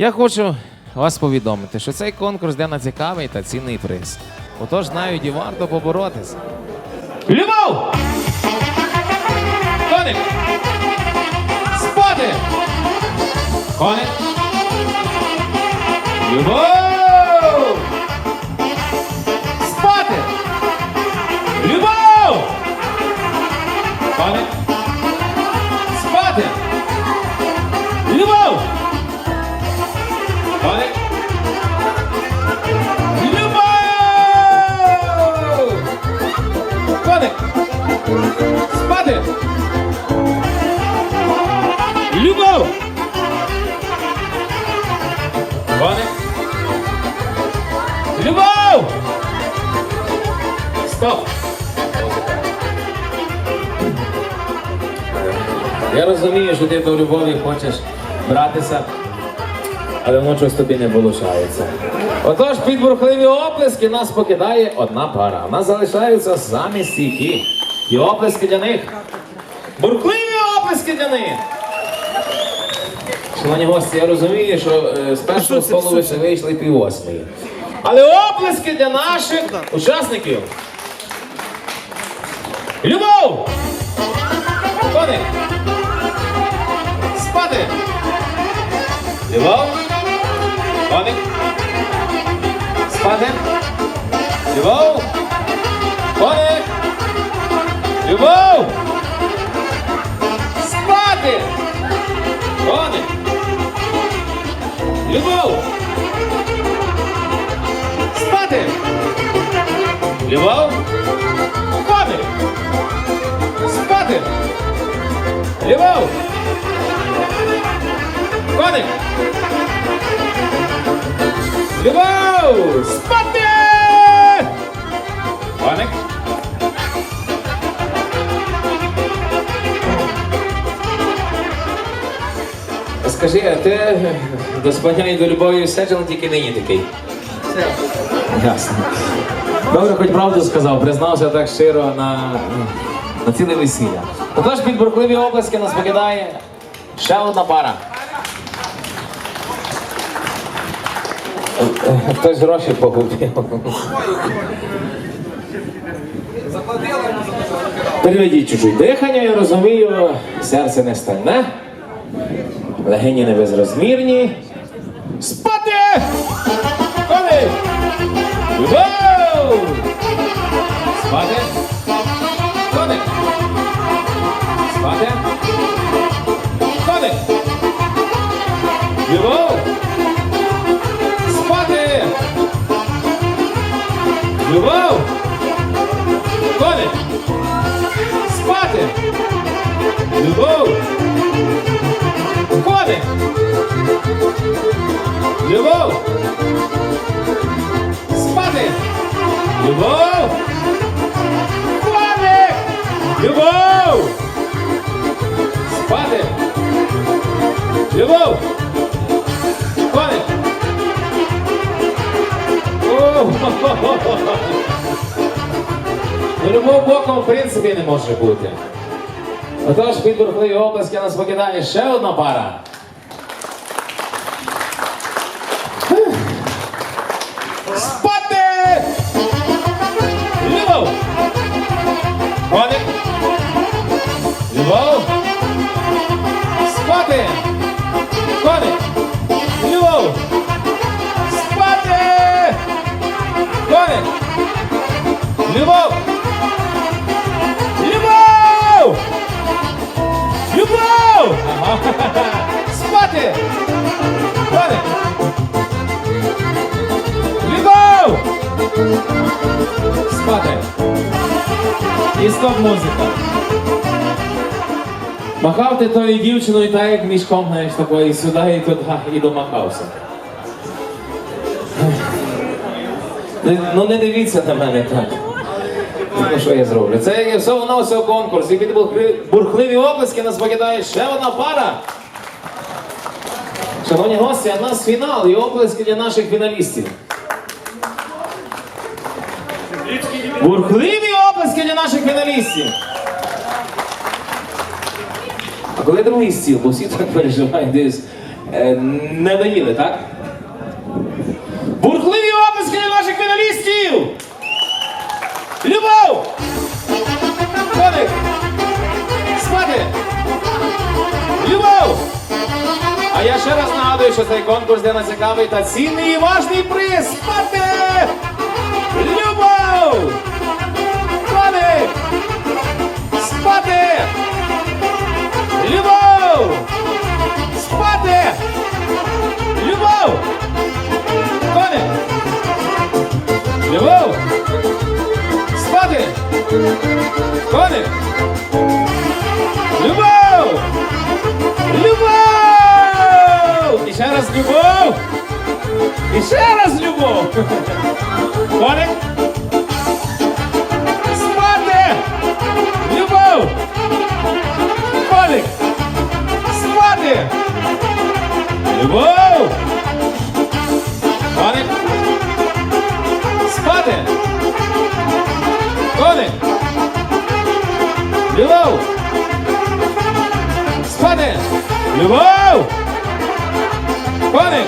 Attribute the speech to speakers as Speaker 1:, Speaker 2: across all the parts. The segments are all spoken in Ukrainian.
Speaker 1: Я хочу вас повідомити, що цей конкурс для на цікавий та цінний приз. Отож, навіть і варто поборотися. Любов! Коник! Спати! Коник! Любов! Спати! Любов! Коник! Любов! Стоп! Я розумію, що ти до любові хочеш братися, але воно щось тобі не вилучається. Отож, під бурхливі оплески нас покидає одна пара. У нас залишаються самі стійкі. І оплески для них. Бурхливі оплески для них! Шановні гості, я розумію, що е, з першого столу ви вийшли пів. Але оплески для наших учасників. Любов! Коник! Спати! Любов! Коник! Спати! Любов! Коник! Любов! Спати! Коник! Любов! Спати! Любов! Коник! Спати! Любов! Коник! Любов! Спати! Коник! Скажи, а ти до спання і до любові все чи тільки нині такий? Ясно. Добре, хоч правду сказав, признався так щиро на, на ціле весілля. Отож, під бурхливі обласки нас покидає ще одна пара. Е, Хтось гроші погубив. Переведіть чужі дихання, я розумію, серце не стальне, легені не безрозмірні. Спати! Коли! Любов! Спати! Коник! Спати! Коник! Любов! Спати! Любов! Коник! Спати! Любов! Любов! Спати! Любов! Коник! Любов! Спати! Любов! О, Ну, любов боком в принципі не може бути. Отож, під бурхливі обласки нас покидає ще одна пара. Коник! Любов! Спати! Коник! Любов! Спати! Коник! Любов! Любов! Любов! Спати! Коник! Любов! І стоп музика. Махав ти тою дівчиною так, як мішком, знаєш, такої сюди і туди, і домахався. Ну не дивіться на мене так. Ну що я зроблю? Це всього на всього конкурс. І під бурхливі оплески нас покидає ще одна пара. Шановні гості, а в нас фінал і оплески для наших фіналістів. Бурхливі для наших фіналістів. А коли другий стіл, бо всі так переживають, десь е, не доїли, так? Бурхливі оплески для наших фіналістів! Любов! Коник! Спати! Любов! А я ще раз нагадую, що цей конкурс для нас цікавий та цінний і важний приз! Спати! Любов! Любов! Спати! Любов! Коник! Любов! Спати! Коник! Любов! Любов! І ще раз любов! І ще раз любов! Коник! Любов! Коник! Спати! Коник! Любов! Спати! Любов! Коник!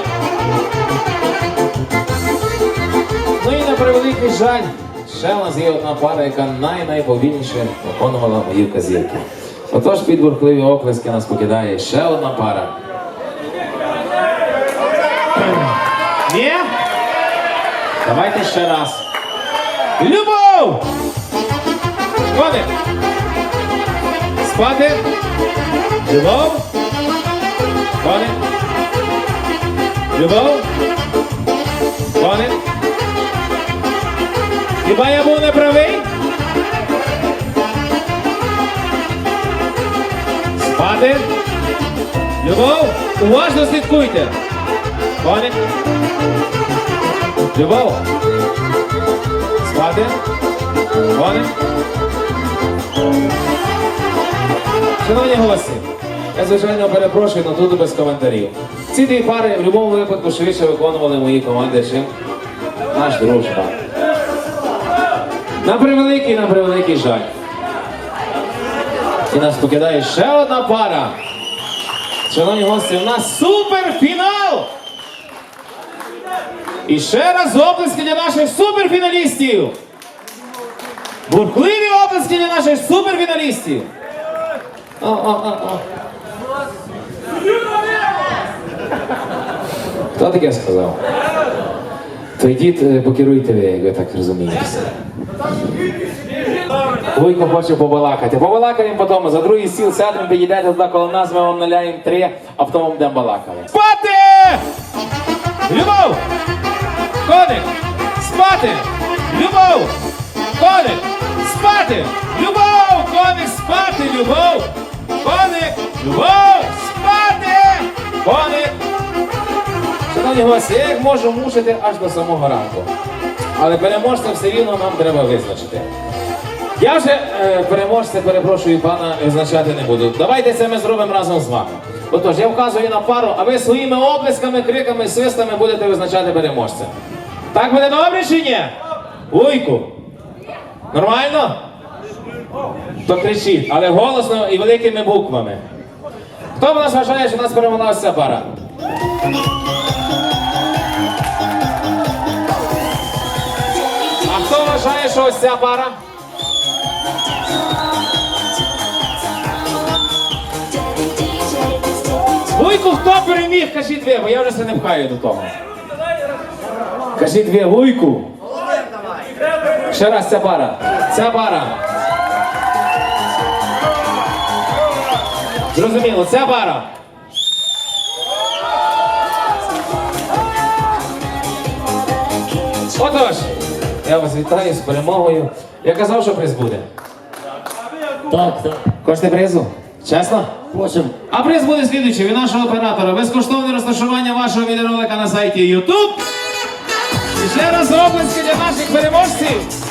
Speaker 1: Ну і на превеликий жаль, ще у нас є одна пара, яка най-найповільніше виконувала мої вказівки. Отож, під бурхливі оплески нас покидає ще одна пара. Ні? Давайте ще раз. Любов! Коник! Спати! Любов! Коник! Любов! Коник! Хіба я був неправий? Спати! Любов! Уважно слідкуйте! Коник! Любов! Спати! Коник! Шановні гості, я звичайно перепрошую, але тут без коментарів. Ці дві пари в будь-якому випадку швидше виконували мої команди, чим наш дружба. На превеликий, на превеликий жаль. І нас покидає ще одна пара. Шановні гості, у нас суперфінал! І ще раз оплески для наших суперфіналістів! Бурхливі оплески для наших суперфіналістів! Хто таке сказав? То йдіть, е, покеруйте ви, як ви так розумієте. Вуйко хоче побалакати. Побалакаємо потім, за другий стіл сядемо, підійдете туди коло нас, ми вам наляємо три, а потім будемо балакати. Любов! Коник! Спати! Любов! Коник! Спати! Любов! Коник! Спати! Любов! Коник! Любов! Спати! Коник! Шановні гості, я їх можу мучити аж до самого ранку. Але переможця все рівно нам треба визначити. Я вже е, переможця, перепрошую пана, визначати не буду. Давайте це ми зробимо разом з вами. Отож, я вказую на пару, а ви своїми оплесками, криками, свистами будете визначати переможця. Так буде добре чи ні? Уйку. Нормально? То кричіть, але голосно і великими буквами. Хто в нас вважає, що в нас перемогла ця пара? А хто вважає, що ось ця пара? Хто переміг? Кажіть ви, бо я вже це не пхаю до того. Кажіть ви, Вуйку. Ще раз ця пара. Ця пара. Зрозуміло, ця пара. Отож, я вас вітаю з перемогою. Я казав, що приз буде.
Speaker 2: Так, так.
Speaker 1: Хочете призу? Чесно?
Speaker 2: Хочемо.
Speaker 1: А приз буде слідуючий від нашого оператора. Безкоштовне розташування вашого відеоролика на сайті YouTube. І ще раз обласки для наших переможців.